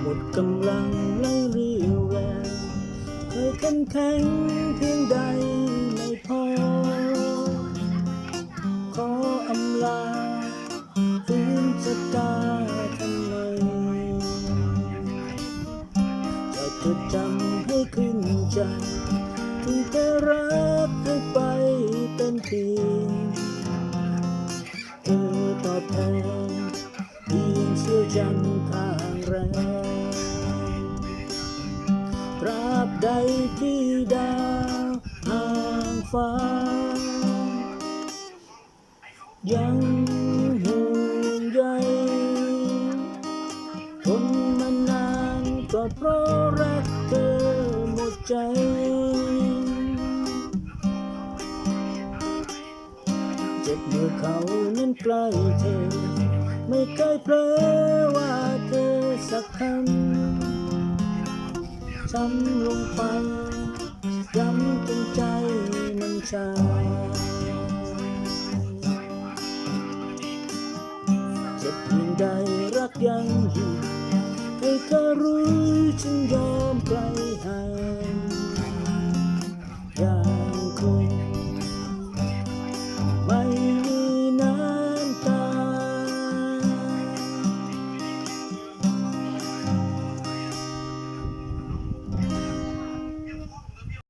หมดกำลังและเรียวแรงเคยเข้มแข็งเพียงใดไม่พอ ขออำลาฟื้นชะตาทำไมจะจดจำให้ขึ้นใจถึงแต่รักให้ไปเป็นปีเธอตอบแทนเพียงเชื่อใจ แรงตราบใดที่ดาวห่างฟ้า ยังห่วงใยทนมานานก็เพราะรักเธอหมดใจเจ็บเมื่อเขานั้นใกล้เธอ ไม่เคยเผลอว่าเธอ สักคำช้ำลงไปย้ำจนใจมันชาเจ็บเพียงใดรักยังอยู่ให้เธอรู้ฉันยอมไกลห่าง